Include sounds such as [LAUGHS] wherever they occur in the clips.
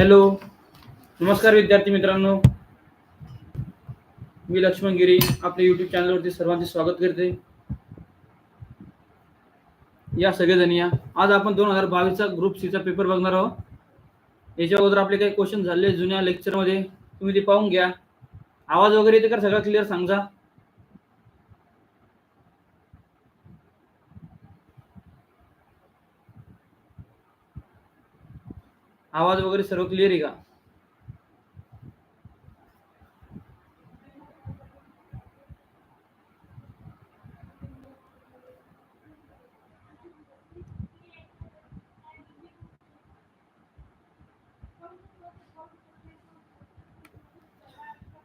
Hello नमस्कार विद्यार्थी मित्रांनो. मी लक्ष्मण गिरी आपल्या युट्यूब चॅनलवरती सर्वांचे स्वागत करते. या सगळेजण या. आज आपण दोन हजार बावीसचा ग्रुप सीचा पेपर बघणार आहोत. याच्या अगोदर आपले काही क्वेश्चन झाले जुन्या लेक्चरमध्ये तुम्ही ते पाहून घ्या. आवाज वगैरे येते का? सगळं क्लिअर सांगा. आवाज वगैरे सर्व क्लिअर आहे का?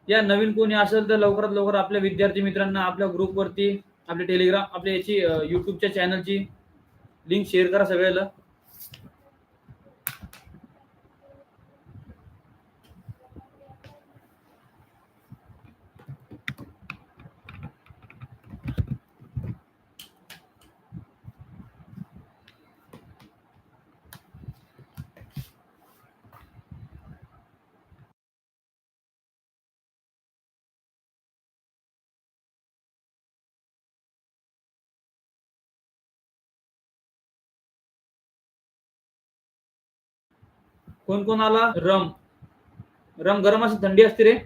या नवीन कोणी असेल तर लवकरात लवकर आपल्या विद्यार्थी मित्रांना आपल्या ग्रुपवरती आपल्या टेलिग्राम आपल्या याची युट्यूबच्या चॅनलची लिंक शेअर करा सगळ्याला. कोण कोण आला? रम. रम गरम असते थंडी असते रे.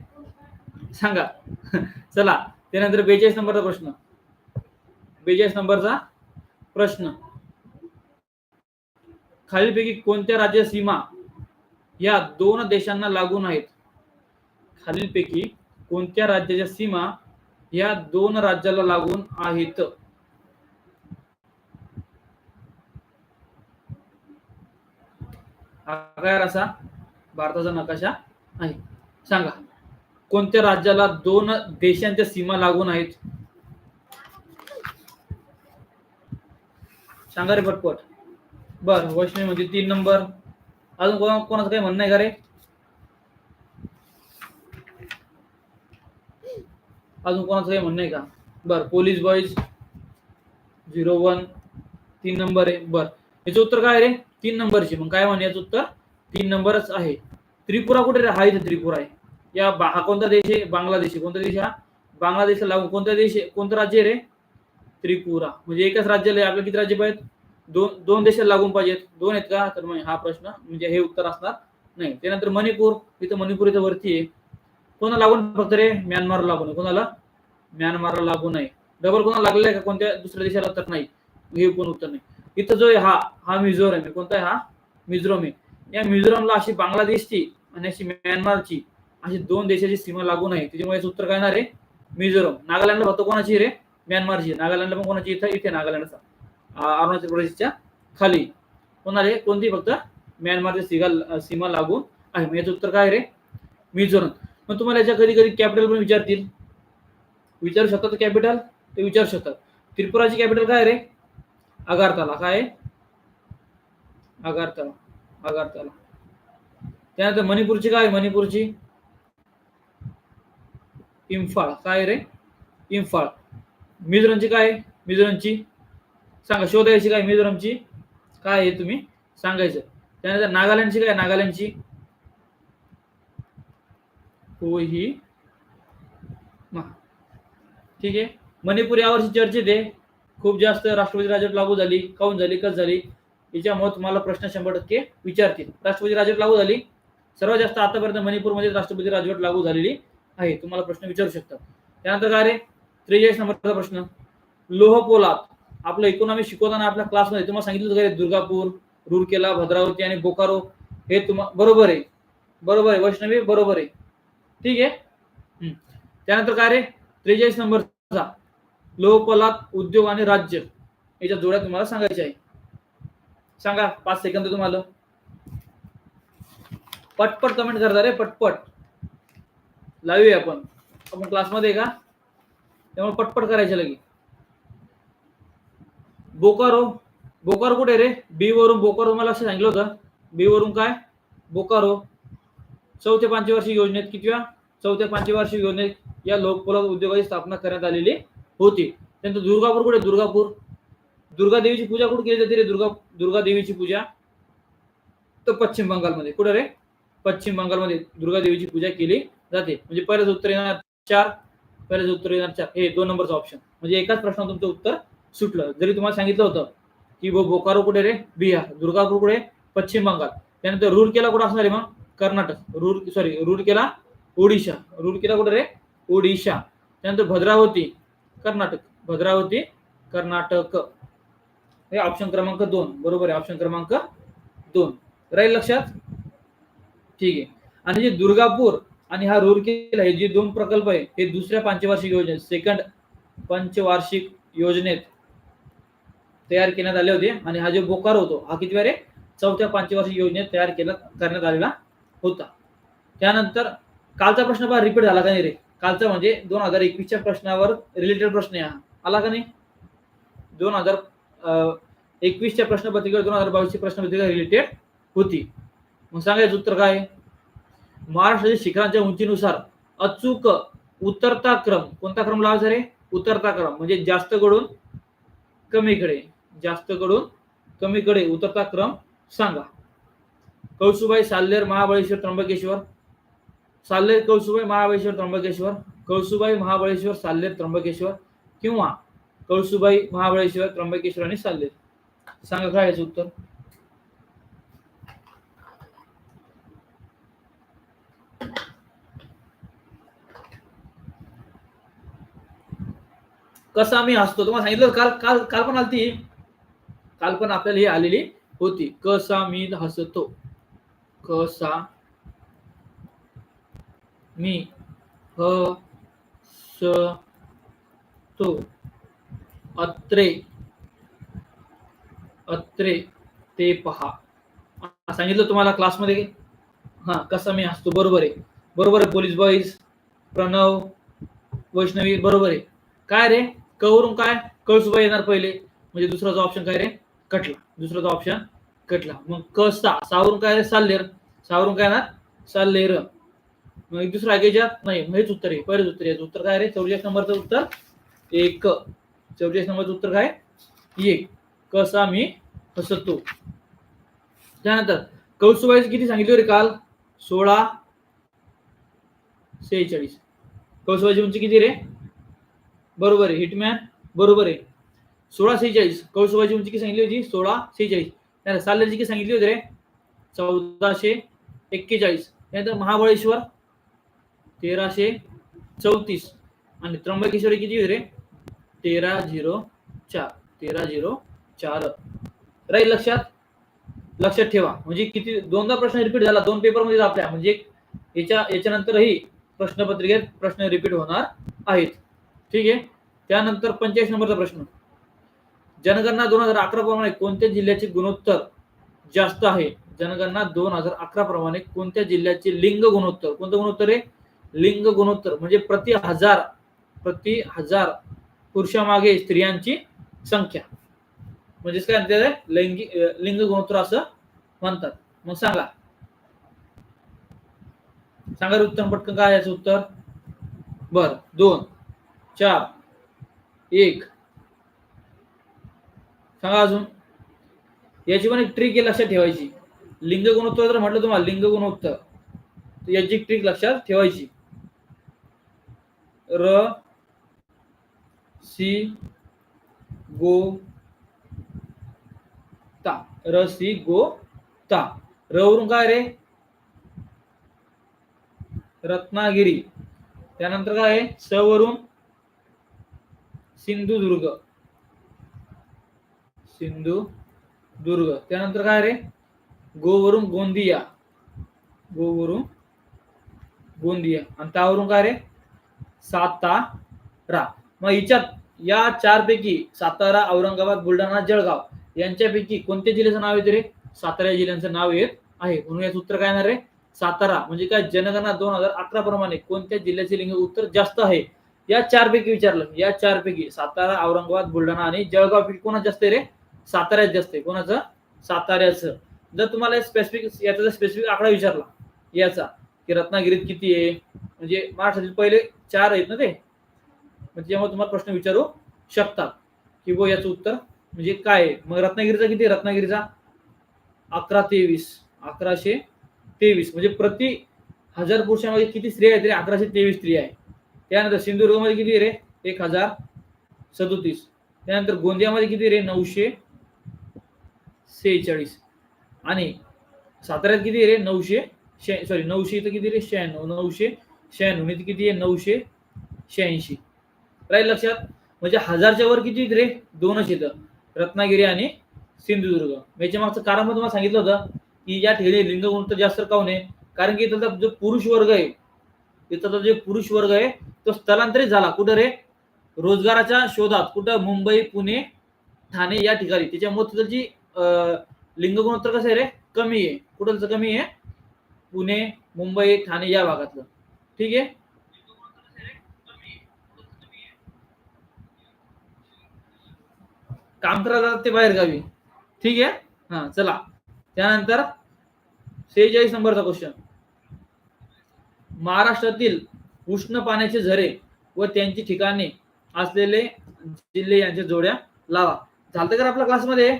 सांगा. [LAUGHS] चला त्यानंतर बेचाळीस नंबरचा प्रश्न. बेचाळीस नंबरचा प्रश्न. खालीलपैकी कोणत्या राज्य सीमा या दोन देशांना लागून आहेत? खालीलपैकी कोणत्या राज्याच्या सीमा या दोन राज्याला लागून आहेत? आकार असा भारताचा नकाशा आहे. सांगा. कोणत्या राज्याला दोन देशांच्या सीमा लागून आहेत? सांगा रे पटपट. बर वैष्णवी म्हणजे तीन नंबर. अजून कोणा कोणाचं काही म्हणणं आहे का रे? अजून कोणाचं काही म्हणणं आहे का? बर पोलीस बॉईज झिरो वन तीन नंबर आहे. बर. याचं उत्तर काय रे? तीन नंबरची. मग काय म्हणे याचं उत्तर? तीन नंबरच आहे. त्रिपुरा कुठे रे? हा इथे त्रिपुरा आहे. या हा कोणता देश आहे? बांगलादेश आहे. कोणता देश हा? बांगलादेशला लागून कोणता देश आहे? कोणतं राज्य आहे रे? त्रिपुरा. म्हणजे एकाच राज्याला आपल्या किती राज्य पाहिजेत? दोन दोन देशाला लागून पाहिजेत. दोन आहेत का? तर मग हा प्रश्न म्हणजे हे उत्तर असणार नाही. त्यानंतर मणिपूर. इथं मणिपूर इथं वरती आहे. कोणाला लागून फक्त रे? म्यानमारला लागून कोणाला? म्यानमारला लागू नाही. डबल कोणाला लागलेला आहे का? कोणत्या दुसऱ्या देशाला? तर नाही. हे पण उत्तर नाही. इथं जो आहे हा हा मिझोरम आहे. कोणता आहे हा? मिझोरम आहे. या मिझोरमला अशी बांगलादेशची आणि अशी म्यानमारची अशी दोन देशाची सीमा लागून आहे त्याच्यामुळे याचं उत्तर काय येणार आहे? मिझोरम. नागालँडला फक्त कोणाची रे? म्यानमारची. नागालँडला पण कोणाची? इथं इथे नागालँडचा. अरुणाचल प्रदेशच्या खाली. कोणाला कोणती फक्त? म्यानमारची सीगा सीमा लागून आहे. मग याचं उत्तर काय रे? मिझोरम. मग तुम्हाला याच्या कधी कधी कॅपिटल पण विचारतील. विचारू शकतात कॅपिटल ते विचारू शकतात त्रिपुराची कॅपिटल काय रे? अगारताला काय? आहे? अगारताला अगारताला. त्यानंतर मणिपूरची काय आहे? मणिपूरची? इम्फाळ काय रे? इम्फाळ. मिझोरमची काय? आहे? मिझोरमची. सांगा शोधायची काय मिझोरमची? काय आहे तुम्ही? सांगायचं. त्यानंतर नागालँडची काय? नागालँडची. कोही ही. ठीक आहे. मणिपूर यावर्षी चर्चेत आहे. खूप जास्त राष्ट्रपती राजवट लागू झाली काऊन झाली कस झाली? याच्यामुळे तुम्हाला प्रश्न शंभर टक्के विचारतील. राष्ट्रपती राजवट लागू झाली? सर्वात जास्त आतापर्यंत मणिपूरमध्ये राष्ट्रपती राजवट लागू झालेली आहे. तुम्हाला प्रश्न विचारू शकतात. त्यानंतर काय रे? त्रेचाळीस नंबरचा प्रश्न. लोहपोलात आपलं इकॉनॉमी शिकवताना आपल्या क्लासमध्ये तुम्हाला सांगितलं होतं का रे? दुर्गापूर रूरकेला भद्रावती आणि बोकारो हे तुम्हा बरोबर आहे. बरोबर आहे. वैष्णवी बरोबर आहे. ठीक आहे? हम्म. त्यानंतर काय रे? त्रेचाळीस नंबरचा. लोह उद्योग आणि राज्य याच्या जोड्या तुम्हाला सांगायच्या आहे. सांगा पाच सेकंद तुम्हाला. पटपट कमेंट करता रे पटपट. लावूया आपण. आपण क्लासमध्ये आहे का? त्यामुळे पटपट करायचे लगे बोकारो. बोकारो कुठे रे? बी वरून बोकारो मला असं सांगितलं होतं. बी वरून काय? बोकारो. चौथ्या पंचवार्षिक योजनेत किती चौथ्या पंचवार्षिक योजनेत या लोकपोलाद उद्योगाची स्थापना करण्यात आलेली होती. त्यानंतर दुर्गापूर कुठे? दुर्गापूर. दुर्गा देवीची पूजा कुठे केली जाते रे? दुर्गा दुर्गा देवीची पूजा? तर पश्चिम बंगालमध्ये. कुठे रे? पश्चिम बंगालमध्ये दुर्गा देवीची पूजा केली जाते. म्हणजे पहिल्याच उत्तर येणार चार पहिल्याच उत्तर येणार चार. हे दोन नंबरचं ऑप्शन म्हणजे एकाच प्रश्न तुमचं उत्तर सुटलं. जरी तुम्हाला सांगितलं होतं की बो बोकारो कुठे रे? बिहार. दुर्गापूर कुठे? पश्चिम बंगाल. त्यानंतर रूरकेला कुठं असणार आहे मग? कर्नाटक. रूर सॉरी रूरकेला ओडिशा. रूरकेला कुठे रे? ओडिशा. त्यानंतर भद्रावती. कर्नाटक. भद्रावती कर्नाटक. हे ऑप्शन क्रमांक दोन. बरोबर आहे ऑप्शन क्रमांक दोन. राहील लक्षात? ठीक आहे. आणि जे दुर्गापूर आणि हा रूरकेला हे जे दोन प्रकल्प आहे हे दुसऱ्या पंचवार्षिक योजनेत सेकंड पंचवार्षिक योजनेत तयार करण्यात आले होते. आणि हा जो बोकारो होतो हा किती आहे? चौथ्या पंचवार्षिक योजनेत तयार केला करण्यात आलेला होता. त्यानंतर कालचा प्रश्न पहा रिपीट झाला का नाही रे? कालचा म्हणजे दोन हजार एकवीसच्या प्रश्नावर रिलेटेड प्रश्न आहे हा आला का नाही? दोन हजार एकवीसच्या प्रश्नपत्रिकेवर दोन हजार बावीसची प्रश्नपत्रिका रिलेटेड होती. मग सांगायचं उत्तर काय? आहे? महाराष्ट्रातील शिखरांच्या उंचीनुसार अचूक उतरता क्रम कोणता क्रम लावायचा रे उतरता क्रम म्हणजे जास्त कडून कमीकडे. जास्त कडून कमीकडे उतरता क्रम सांगा. कौसुबाई साल्लेर महाबळेश्वर त्र्यंबकेश्वर. साल्लेर कळसुबाई महाबळेश्वर त्र्यंबकेश्वर. कळसुबाई महाबळेश्वर साल्लेर त्र्यंबकेश्वर. किंवा कळसुबाई महाबळेश्वर त्र्यंबकेश्वर आणि साल्लेर सांगा काय याचं उत्तर? कसा मी हसतो? तुम्हाला सांगितलं काल काल काल पण आलती. काल पण आपल्याला ही आलेली होती. कसा मी हसतो? कसा मी ह स तो अत्रे अत्रे ते पहा. सांगितलं तुम्हाला क्लासमध्ये हा कसा मी हसतो? बरोबर आहे. बरोबर आहे पोलीस बॉईज प्रणव वैष्णवी बरोबर आहे. काय रे? कवरून काय? कळसुबा येणार पहिले. म्हणजे दुसराचा ऑप्शन काय रे? कटला. दुसराचा ऑप्शन कटला. मग कसा सावरून काय रे? साल्लेर. सावरून काय येणार? साल्लेर. मग एक दुसरं ऐकायच्यात नाही म्हणजेच हेच उत्तर आहे. पहिलेच उत्तर याचं उत्तर काय रे? चौवेचाळीस नंबरचं उत्तर? एक. चौवेचाळीस नंबरचं उत्तर काय? एक कसा मी हसतो. त्यानंतर कौसुबाईच किती सांगितले रे काल? सोळा. सेहेचाळीस. कौसुबाईची उंची किती रे? बरोबर आहे. हिटमॅन बरोबर आहे. सोळा सेहेचाळीस. कौशबाची उंची किती सांगितली होती? सोळा सेहेचाळीस. त्यानंतर साल्ल्याची किती सांगितली होती रे? चौदाशे एक्केचाळीस. त्यानंतर महाबळेश्वर तेराशे चौतीस. आणि त्र्यंबकेश्वरी किती होते रे? तेरा झिरो चार. तेरा झिरो चार. राहील लक्षात? लक्षात ठेवा. म्हणजे किती दोनदा प्रश्न रिपीट झाला. दोन पेपरमध्ये आपल्या. म्हणजे याच्या याच्यानंतरही प्रश्नपत्रिकेत प्रश्न रिपीट होणार आहेत. ठीक आहे? त्यानंतर पंचेचाळीस नंबरचा प्रश्न. जनगणना दोन हजार अकरा प्रमाणे कोणत्या जिल्ह्याचे गुणोत्तर जास्त आहे? जनगणना दोन हजार अकरा प्रमाणे कोणत्या जिल्ह्याचे लिंग गुणोत्तर? कोणतं गुणोत्तर आहे? लिंग गुणोत्तर म्हणजे प्रति हजार प्रति हजार पुरुषामागे स्त्रियांची संख्या. म्हणजेच काय म्हणते लैंगिक लिंग गुणोत्तर असं म्हणतात. मग सांगा. सांगा रे उत्तर पटकन काय याचं उत्तर? बर दोन चार एक. सांगा अजून. याची पण एक ट्रिक आहे लक्षात ठेवायची. लिंग गुणोत्तर जर म्हटलं तुम्हाला लिंग गुणोत्तर याची ट्रिक लक्षात ठेवायची. र सी गो ता. र सी गो ता. र वरून काय रे? रत्नागिरी. त्यानंतर काय आहे? स वरून सिंधुदुर्ग. सिंधुदुर्ग. त्यानंतर काय रे? गोवरून गोंदिया. गोवरून गोंदिया. आणि त्यावरून काय रे? सातारा. मग हिच्यात या चारपैकी सातारा औरंगाबाद बुलढाणा जळगाव यांच्यापैकी कोणत्या जिल्ह्याचं नाव येते रे सातारा जिल्ह्यांचं नाव येत आहे. म्हणून याचं उत्तर काय येणार रे सातारा. म्हणजे काय? जनगणना दोन हजार अकरा प्रमाणे कोणत्या जिल्ह्याचे लिंग उत्तर जास्त आहे? या चारपैकी विचारलं. या चारपैकी सातारा औरंगाबाद बुलढाणा आणि जळगाव पैकी कोणाचं जास्त आहे रे? साताऱ्यात जास्त आहे. कोणाचं? साताऱ्याचं. जर तुम्हाला स्पेसिफिक याचा जर स्पेसिफिक आकडा विचारला याचा. की रत्नागिरीत किती आहे? म्हणजे महाराष्ट्रातील पहिले चार आहेत ना ते? म्हणजे मग त्याच्यामुळे तुम्हाला प्रश्न विचारू शकतात की वो याचं उत्तर म्हणजे काय आहे? मग रत्नागिरीचा किती आहे? रत्नागिरीचा अकरा तेवीस अकराशे तेवीस. म्हणजे प्रति हजार पुरुषांमध्ये किती स्त्री आहेत रे? अकराशे तेवीस स्त्री आहे त्यानंतर सिंधुदुर्गमध्ये किती रे? एक हजार सदोतीस. त्यानंतर गोंदियामध्ये किती रे? नऊशे सेहेचाळीस. आणि साताऱ्यात किती रे? नऊशे शे सॉरी नऊशे इथं किती रे? शहाण्णव. नऊशे शहाण्णव. इथं किती आहे? नऊशे शहाऐंशी. राहील लक्षात? म्हणजे हजारच्या वर किती आहेत रे? दोनच इथं रत्नागिरी आणि सिंधुदुर्ग. याच्या मागचं कारण पण तुम्हाला सांगितलं होतं की या ठिकाणी लिंग गुणोत्तर जास्त काऊन आहे? कारण की इथला जो पुरुष वर्ग आहे इथला जो पुरुष वर्ग आहे तो स्थलांतरित झाला. कुठं रे? रोजगाराच्या शोधात. कुठं? मुंबई पुणे ठाणे या ठिकाणी. त्याच्यामुळे तिथं जी लिंग गुणोत्तर कसं आहे रे? कमी आहे. कुठलचं कमी आहे? पुणे मुंबई ठाणे या भागातलं. ठीक आहे? काम करायला जातात ते बाहेर गावी ठीक आहे? हा चला. त्यानंतर सेहेचाळीस नंबरचा क्वेश्चन महाराष्ट्रातील उष्ण पाण्याचे झरे व त्यांची ठिकाणे असलेले जिल्हे यांच्या जोड्या लावा. झालं का आपल्या क्लासमध्ये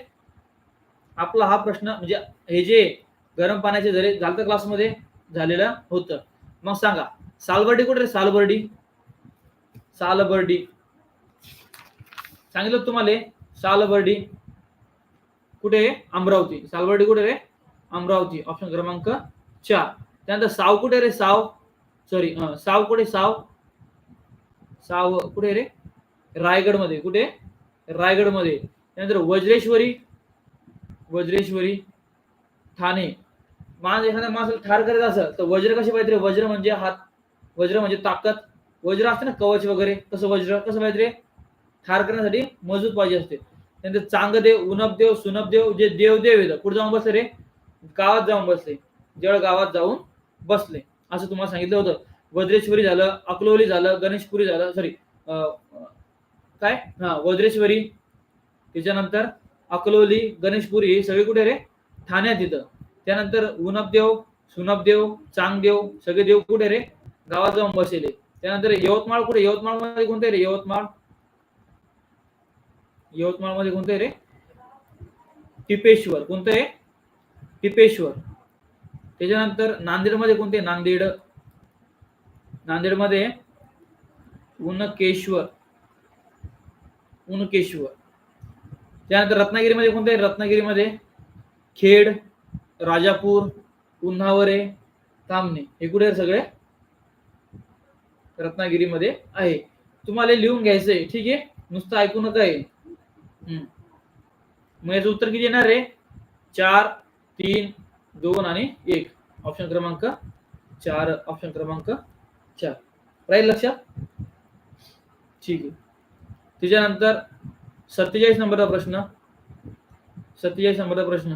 आपला हा प्रश्न म्हणजे हे जे गरम पाण्याचे झरे झालतं क्लासमध्ये झालेलं होतं. मग सांगा सालबर्डी कुठे रे? सालबर्डी सालबर्डी सांगितलं तुम्हाला सालबर्डी कुठे आहे? अमरावती. सालबर्डी कुठे रे? अमरावती. ऑप्शन क्रमांक चार. त्यानंतर साव कुठे रे? साव. सॉरी साव कुठे? साव. साव कुठे रे? रायगडमध्ये. कुठे? रायगडमध्ये. त्यानंतर वज्रेश्वरी. वज्रेश्वरी ठाणे. माणूस एखादा माणूस ठार करायचं असेल तर वज्र कसे पाहिजे रे? वज्र म्हणजे हात वज्र म्हणजे ताकद. वज्र असते ना कवच वगैरे. कसं वज्र? कसं पाहिजे रे? ठार करण्यासाठी मजबूत पाहिजे असते. त्यानंतर चांगदेव उनपदेव सुनपदेव जे देवदेव येतं कुठे जाऊन बसले रे? गावात जाऊन बसले. जळ गावात जाऊन बसले. असं तुम्हाला सांगितलं होतं. वज्रेश्वरी झालं अकलोली झालं गणेशपुरी झालं सॉरी काय? हा वज्रेश्वरी. त्याच्यानंतर अकलोली गणेशपुरी हे सगळे कुठे रे? ठाण्यात येतं. त्यानंतर उनपदेव सुनपदेव चांगदेव सगळे देव कुठे रे? गावात जाऊन बसले त्यानंतर यवतमाळ कुठे? यवतमाळमध्ये कोणते रे? यवतमाळ? यवतमाळमध्ये कोणते रे? टिपेश्वर. कोणतं आहे? टिपेश्वर. त्याच्यानंतर नांदेडमध्ये कोणते नांदेड. नांदेडमध्ये उनकेश्वर. उनकेश्वर. त्यानंतर रत्नागिरीमध्ये कोणते रत्नागिरीमध्ये खेड. राजापूर उन्हावरे तामणे हे कुठे सगळे? रत्नागिरीमध्ये आहे. तुम्हाला लिहून घ्यायचंय ठीक आहे? नुसतं ऐकू नका येईल हम्म. मग याचं उत्तर किती येणार रे चार तीन दोन आणि एक. ऑप्शन क्रमांक चार ऑप्शन क्रमांक चार. राहील लक्षात? ठीक आहे. त्याच्यानंतर सत्तेचाळीस नंबरचा प्रश्न. सत्तेचाळीस नंबरचा प्रश्न.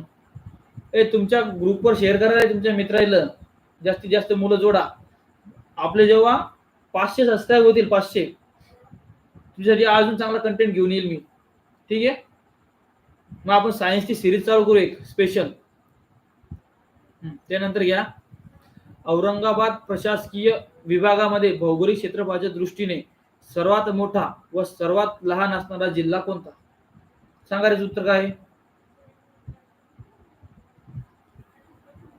ए तुमच्या ग्रुपवर शेअर करा रे तुमच्या मित्राला जास्तीत जास्त मुलं जोडा. आपले जेव्हा पाचशे सबस्क्राईब होतील पाचशे. तुझ्यासाठी अजून चांगला कंटेंट घेऊन येईल मी. ठीक आहे? मग आपण सायन्सची सिरीज चालू करू एक स्पेशल त्यानंतर घ्या. औरंगाबाद प्रशासकीय विभागामध्ये भौगोलिक क्षेत्रफळाच्या दृष्टीने सर्वात मोठा व सर्वात लहान असणारा जिल्हा कोणता? सांगा उत्तर काय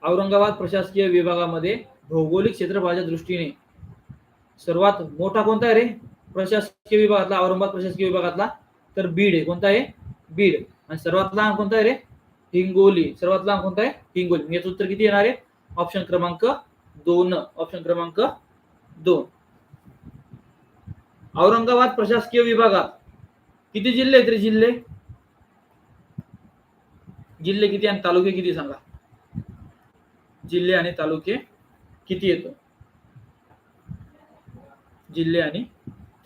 औरंगाबाद प्रशासकीय विभागामध्ये भौगोलिक क्षेत्रफळाच्या दृष्टीने सर्वात मोठा कोणता आहे रे? प्रशासकीय विभागातला औरंगाबाद प्रशासकीय विभागातला. तर बीड आहे. कोणता आहे? बीड. आणि सर्वात लहान कोणता आहे रे? हिंगोली. सर्वात लहान कोणता आहे? हिंगोली. याचं उत्तर किती येणार आहे? ऑप्शन क्रमांक दोन. ऑप्शन क्रमांक दोन. औरंगाबाद प्रशासकीय विभागात किती जिल्हे आहेत रे जिल्हे? जिल्हे किती आणि तालुके किती सांगा. जिल्हे आणि तालुके किती येतो? जिल्हे आणि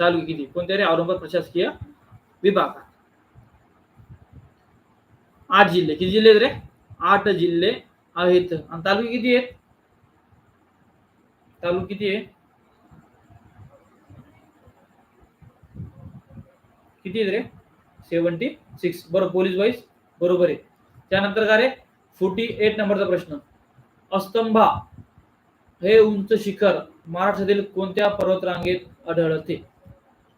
तालुके किती? कोणत्या रे औरंगाबाद प्रशासकीय विभागात. आठ जिल्हे. किती जिल्हे आहेत रे? आठ जिल्हे आहेत. आणि तालुके किती आहेत? तालुके किती आहे किती आहेत रे? Seventy six. बरोबर पोलीस वाईज बरोबर आहे. त्यानंतर काय रे? फोर्टी एट नंबरचा प्रश्न. अस्तंभा हे उंच शिखर महाराष्ट्रातील कोणत्या पर्वतरांगेत आढळते?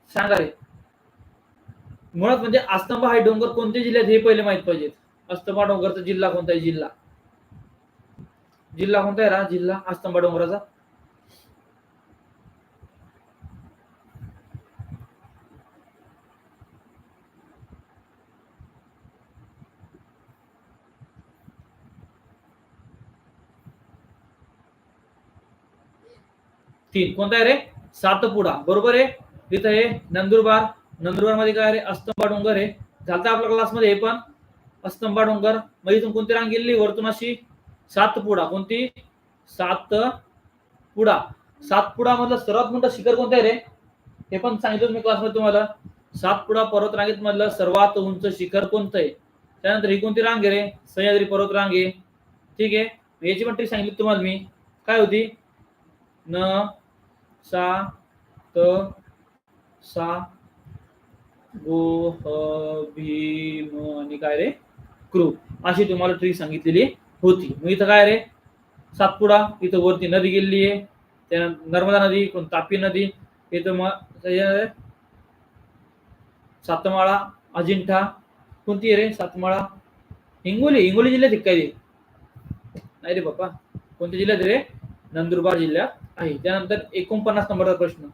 सांगा रे. मुळात म्हणजे अस्तंभा हे डोंगर कोणत्या जिल्ह्यात हे पहिले माहीत पाहिजेत अस्तंभा डोंगरचा जिल्हा कोणता आहे? जिल्हा. जिल्हा कोणता आहे रा? जिल्हा अस्तंभा डोंगराचा. तीन. कोणता आहे रे? सातपुडा. बरोबर आहे? तिथं आहे नंदुरबार. नंदुरबारमध्ये काय रे? अस्तंबा डोंगर आहे. झालता आपल्या क्लासमध्ये हे पण. अस्तंबा डोंगर मग इथून कोणती रांग गेली वरतून अशी. सातपुडा. कोणती? सात पुडा सातपुडा. मधलं सर्वात मोठं शिखर कोणतं आहे रे? हे पण सांगितलं मी क्लासमध्ये तुम्हाला. सातपुडा पर्वत रांगेत मधलं सर्वात उंच शिखर कोणतं आहे? त्यानंतर ही कोणती रांग आहे रे? सह्याद्री पर्वत रांग आहे ठीक आहे? याची पण ट्रिक सांगितली तुम्हाला मी. काय होती? न सा त सा गो ह भीम आणि काय रे? क्रू अशी तुम्हाला ट्री सांगितलेली होती. मग इथं काय रे? सातपुडा इथं वरती नदी गेलेली आहे. त्या नर्मदा नदी कोण तापी नदी इथं मग सातमाळा अजिंठा. कोणती आहे रे सातमाळा? हिंगोली हिंगोली जिल्ह्यात काय नाही रे बाप्पा. कोणत्या जिल्ह्यात रे? नंदुरबार जिल्ह्यात आहे. त्यानंतर एकोणपन्नास नंबरचा प्रश्न.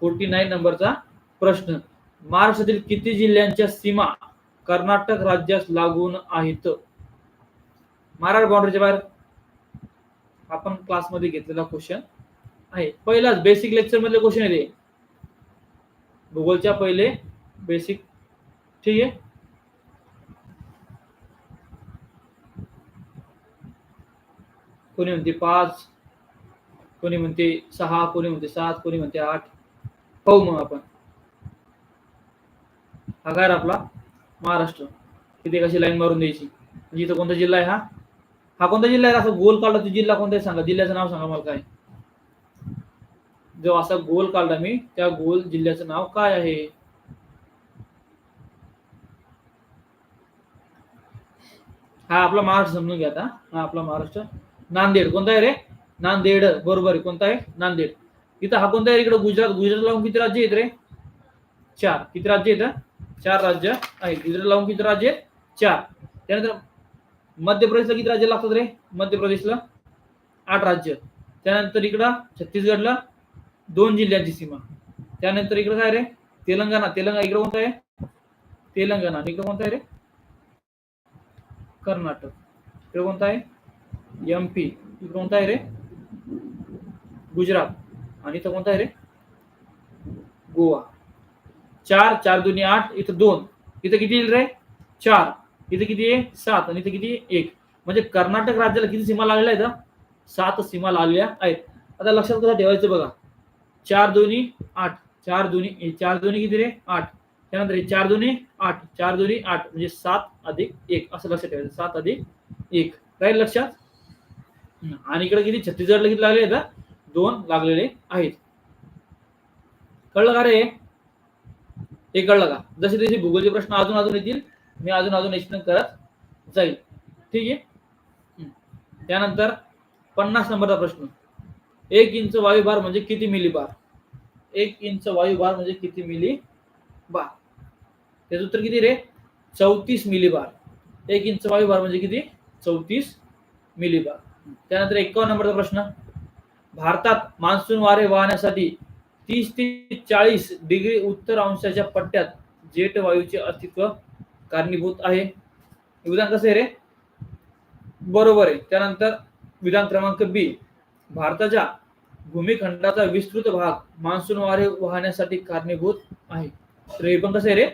फोर्टी नाईन नंबरचा प्रश्न. महाराष्ट्रातील किती जिल्ह्यांच्या सीमा कर्नाटक राज्यास लागून आहेत? महाराष्ट्र बाउंड्रीच्या बाहेर आपण क्लासमध्ये घेतलेला क्वेश्चन आहे. पहिलाच बेसिक लेक्चर मधले क्वेश्चन येते. भूगोलच्या पहिले बेसिक ठीक आहे? कोणी म्हणते? पाच कोणी म्हणते सहा कोणी म्हणते सात कोणी म्हणते आठ. पाहू मग आपण. हा काय रे आपला? महाराष्ट्र. तिथे कशी लाईन मारून द्यायची? म्हणजे इथं कोणता जिल्हा आहे हा? हा कोणता जिल्हा आहे? असं गोल काढला तो जिल्हा कोणता आहे सांगा. जिल्ह्याचं नाव सांगा मला काय. जो असा गोल काढला मी त्या गोल जिल्ह्याचं नाव काय आहे? हा आपला महाराष्ट्र समजून घ्या आता. हा आपला महाराष्ट्र. नांदेड. कोणता आहे रे? नांदेड बरोबर आहे. कोणता आहे? नांदेड. इथं हा कोणता आहे? इकडे गुजरात गुजरात लावून किती राज्य आहेत रे? चार. किती राज्य आहेत चार राज्य आहेत. गुजरात लावून किती राज्य आहेत? चार. त्यानंतर मध्य प्रदेशला किती राज्य लागतात रे? मध्य प्रदेशला आठ राज्य. त्यानंतर इकडं छत्तीसगडला दोन जिल्ह्यांची सीमा. त्यानंतर इकडं काय रे? तेलंगणा. तेलंगणा इकडं कोणतं आहे? तेलंगणा. इकडं कोणतं आहे रे? कर्नाटक. इकडं कोणतं आहे? एम पी इकडं कोणता आहे रे? गुजरात. आणि इथं कोणता आहे रे? गोवा. चार चार दोन्ही आठ इथं दोन. इथं किती येईल रे? चार. इथं किती आहे? सात. आणि इथं किती आहे? एक. म्हणजे कर्नाटक राज्याला किती सीमा लागलेल्या आहेत सात सीमा लागलेल्या आहेत. आता लक्षात कसं ठेवायचं बघा. चार दोन्ही आठ. चार दोन्ही चार दोन्ही किती रे? आठ. त्यानंतर चार दोन्ही आठ. चार दोन्ही आठ. म्हणजे सात अधिक एक. असं लक्षात ठेवायचं. सात अधिक एक. राहील लक्षात? आणि इकडे किती? छत्तीसगडला किती लागले तर दोन लागलेले आहेत. कळलं का रे? हे कळलं का? जसे तसे भूगोलचे प्रश्न अजून अजून येतील. मी अजून अजून एक्सप्लेन करत जाईल. ठीक आहे? त्यानंतर पन्नास नंबरचा प्रश्न. एक इंच वायुभार म्हणजे किती मिली बार एक इंच वायुभार म्हणजे किती मिली बार त्याचं उत्तर किती रे? चौतीस मिली बार एक इंच वायुभार म्हणजे किती? चौतीस मिली बार त्यानंतर एकावन्न नंबरचा प्रश्न. भारतात मान्सून वारे वाहण्यासाठी तीस ते चाळीस डिग्री उत्तर अंशाच्या पट्ट्यात जेट वायूचे अस्तित्व कारणीभूत आहे. विधान कसं आहे रे? बरोबर आहे. त्यानंतर विधान क्रमांक बी. भारताच्या भूमिखंडाचा विस्तृत भाग मान्सून वारे वाहण्यासाठी कारणीभूत आहे. तर हे पण कसं आहे रे?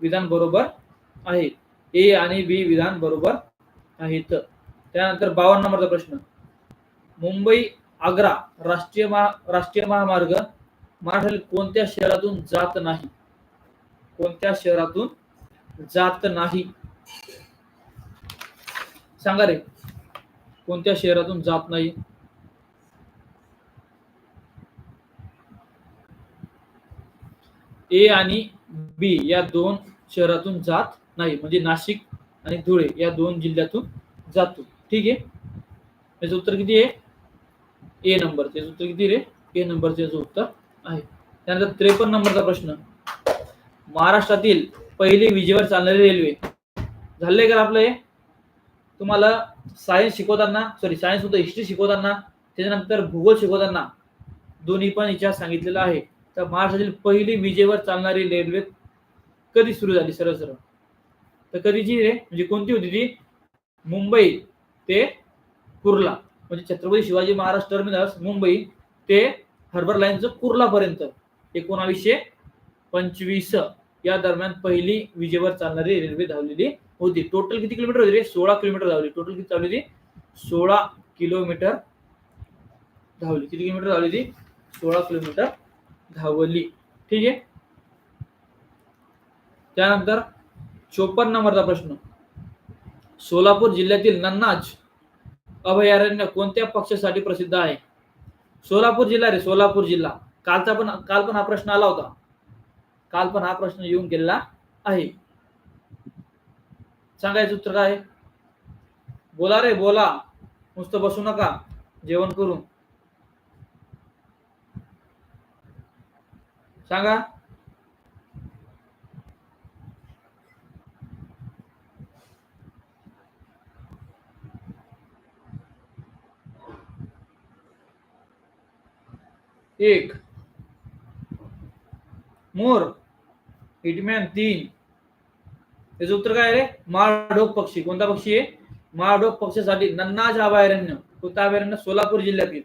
विधान बरोबर आहे. ए आणि बी विधान बरोबर आहेत. त्यानंतर बावन्न नंबरचा प्रश्न. मुंबई आग्रा राष्ट्रीय महा राष्ट्रीय महामार्ग महाराष्ट्रातील कोणत्या शहरातून जात नाही? कोणत्या शहरातून जात नाही? सांगा रे. कोणत्या शहरातून जात नाही? ए आणि बी या दोन शहरातून जात नाही. म्हणजे नाशिक आणि धुळे या दोन जिल्ह्यातून जातो. ठीक आहे? याचं उत्तर किती आहे? ए नंबर त्याचं उत्तर किती रे? ए नंबरचं याचं उत्तर आहे. त्यानंतर त्रेपन्न नंबरचा प्रश्न. महाराष्ट्रातील पहिली विजेवर चालणारी रेल्वे. झाले का आपलं हे? तुम्हाला सायन्स शिकवताना सॉरी सायन्स होतं हिस्ट्री शिकवताना त्याच्यानंतर भूगोल शिकवताना दोन्ही पण इतिहास सांगितलेला आहे. तर महाराष्ट्रातील पहिली विजेवर चालणारी रेल्वे कधी सुरू झाली? सरळ सरळ. तर कधीची रे? म्हणजे कोणती होती ती? मुंबई. ते कुर्ला म्हणजे छत्रपती शिवाजी महाराज टर्मिनस मुंबई ते हार्बर लाईनचं कुर्ला पर्यंत एकोणावीसशे पंचवीस. या दरम्यान पहिली विजेवर चालणारी रेल्वे धावलेली होती. टोटल किती किलोमीटर होती रे? सोळा किलोमीटर धावली. टोटल किती धावली होती? सोळा किलोमीटर धावली. किती किलोमीटर धावली होती? सोळा किलोमीटर धावली. ठीक आहे? त्यानंतर चोपन्न नंबरचा प्रश्न. सोलापूर जिल्ह्यातील नन्नाज अभयारण्य कोणत्या पक्षासाठी प्रसिद्ध आहे? सोलापूर जिल्हा रे सोलापूर जिल्हा. कालचा पण काल पण हा प्रश्न आला होता. काल पण हा प्रश्न येऊन गेलेला आहे. सांगायचं उत्तर काय? बोला रे बोला. नुसतं बसू नका. जेवण करून. सांगा. एक. मोर. हिटमॅन तीन. याचं उत्तर काय आहे रे? माळढोक पक्षी. कोणता पक्षी आहे? माळढोक पक्षासाठी नन्नाज अभयारण्य. कोणतं अभयारण्य? सोलापूर जिल्ह्यातील.